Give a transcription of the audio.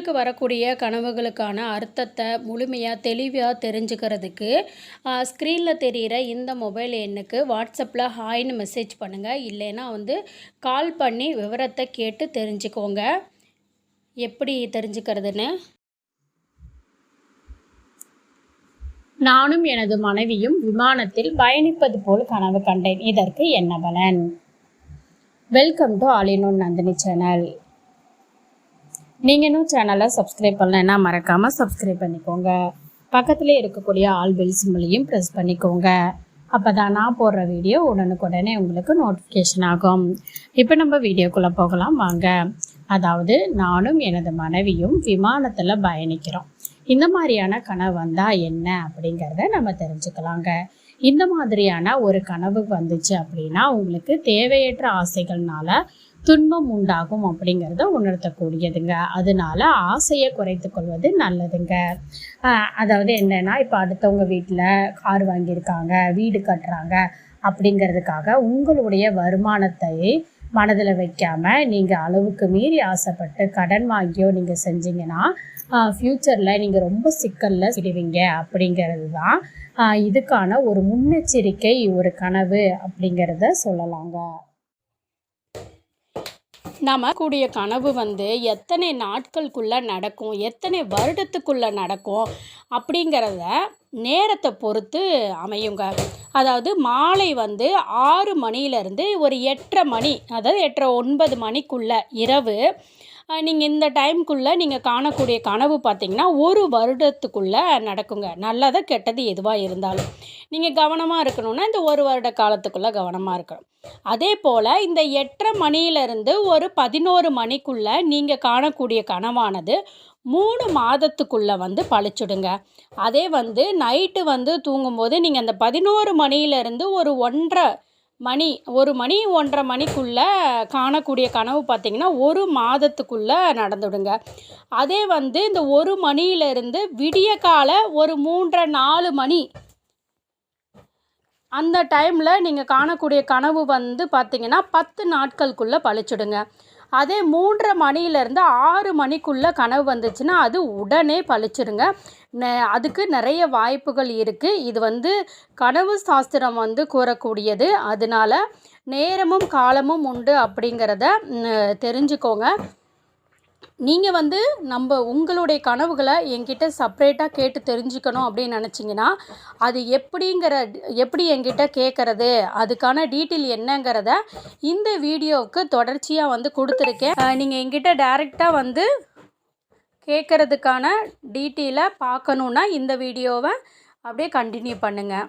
உங்களுக்கு வரக்கூடிய கனவுகளுக்கான அர்த்தத்தை முழுமையாக தெளிவாக தெரிஞ்சுக்கிறதுக்கு ஸ்க்ரீனில் தெரிகிற இந்த மொபைல் எண்ணுக்கு வாட்ஸ்அப்பில் ஹாய்னு மெசேஜ் பண்ணுங்கள் இல்லைன்னா வந்து கால் பண்ணி விவரத்தை கேட்டு தெரிஞ்சுக்கோங்க. எப்படி தெரிஞ்சுக்கிறதுன்னு? நானும் எனது மனைவியும் விமானத்தில் பயணிப்பது போல் கனவு கண்டேன். இதற்கு என்ன பலன்? வெல்கம் டு ஆலினோன் நந்தினி சேனல் நீங்கள் இன்னும் சேனலை சப்ஸ்கிரைப் பண்ணலைன்னா மறக்காமல் சப்ஸ்கிரைப் பண்ணிக்கோங்க. பக்கத்துலேயே இருக்கக்கூடிய ஆல் பெல் சிம்பிளையும் ப்ரெஸ் பண்ணிக்கோங்க. அப்போ தான் நான் போடுற வீடியோ உடனுக்குடனே உங்களுக்கு நோட்டிஃபிகேஷன் ஆகும். இப்போ நம்ம வீடியோக்குள்ளே போகலாம். வாங்க. அதாவது நானும் எனது மனைவியும் விமானத்தில் பயணிக்கிறோம். இந்த மாதிரியான கனவு வந்தால் என்ன அப்படிங்கிறத நம்ம தெரிஞ்சுக்கலாங்க. இந்த மாதிரியான ஒரு கனவு வந்துச்சு அப்படின்னா உங்களுக்கு தேவையற்ற ஆசைகள்னால துன்பம் உண்டாகும் அப்படிங்கிறத உணர்த்தக்கூடியதுங்க. அதனால ஆசையை குறைத்து கொள்வது நல்லதுங்க. அதாவது என்னென்னா இப்போ அடுத்தவங்க வீட்டில் கார் வாங்கியிருக்காங்க வீடு கட்டுறாங்க அப்படிங்கிறதுக்காக உங்களுடைய வருமானத்தை மனதில் வைக்காமல் நீங்கள் அளவுக்கு மீறி ஆசைப்பட்டு கடன் வாங்கியோ நீங்கள் செஞ்சீங்கன்னா ஃப்யூச்சரில் நீங்கள் ரொம்ப சிக்கலில் சிடுவீங்க அப்படிங்கிறது தான் இதுக்கான ஒரு முன்னெச்சரிக்கை ஒரு கனவு அப்படிங்கிறத சொல்லலாங்க. நம்ம கூடிய கனவு வந்து எத்தனை நாட்களுக்குள்ளே நடக்கும் எத்தனை வருடத்துக்குள்ளே நடக்கும் அப்படிங்கிறத நேரத்தை பொறுத்து அமையுங்க. அதாவது மாலை வந்து ஆறு மணியிலேருந்து ஒரு எட்டரை மணி அதாவது எட்டரை ஒன்பது மணிக்குள்ளே இரவு. நீங்கள் இந்த டைம்குள்ளே நீங்கள் காணக்கூடிய கனவு பார்த்திங்கன்னா ஒரு வருடத்துக்குள்ளே நடக்குங்க. நல்லதாக கெட்டது எதுவாக இருந்தாலும். நீங்கள் கவனமாக இருக்கணும்னா இந்த ஒரு வருட காலத்துக்குள்ளே கவனமாக இருக்கணும். அதே போல் இந்த எட்டரை மணியிலிருந்து ஒரு பதினோரு மணிக்குள்ளே நீங்கள் காணக்கூடிய கனவானது மூணு மாதத்துக்குள்ளே வந்து பழிச்சுடுங்க. அதே வந்து நைட்டு வந்து தூங்கும்போது நீங்கள் அந்த பதினோரு மணியிலேருந்து ஒரு ஒன்றரை மணி ஒரு மணி ஒன்றரை மணிக்குள்ளே காணக்கூடிய கனவு பார்த்திங்கன்னா ஒரு மாதத்துக்குள்ளே நடந்துடுங்க. அதே வந்து இந்த ஒரு மணியிலிருந்து விடிய கால ஒரு மூன்றரை நாலு மணி அந்த டைமில் நீங்கள் காணக்கூடிய கனவு வந்து பார்த்திங்கன்னா பத்து நாட்களுக்குள்ளே பழிச்சுடுங்க. அதே மூன்றரை மணியிலேருந்து ஆறு மணிக்குள்ளே கனவு வந்துச்சுன்னா அது உடனே பழிச்சிடுங்க. அதுக்கு நிறைய வாய்ப்புகள் இருக்குது இது வந்து கனவு சாஸ்திரம் வந்து கூறக்கூடியது. அதனால் நேரமும் காலமும் உண்டு அப்படிங்கிறத தெரிஞ்சுக்கோங்க. நீங்கள் வந்து நம்ம உங்களுடைய கனவுகளை என்கிட்ட செப்ரேட்டாக கேட்டு தெரிஞ்சுக்கணும் அப்படின்னு நினச்சிங்கன்னா அது எப்படிங்கிற எப்படி என்கிட்ட கேட்குறது அதுக்கான டீட்டெயில் என்னங்கிறத இந்த வீடியோவுக்கு தொடர்ச்சியாக வந்து கொடுத்துருக்கேன். நீங்கள் என்கிட்ட டைரெக்டாக வந்து கேட்குறதுக்கான டீட்டெயிலை பார்க்கணுன்னா இந்த வீடியோவை அப்படியே கண்டினியூ பண்ணுங்கள்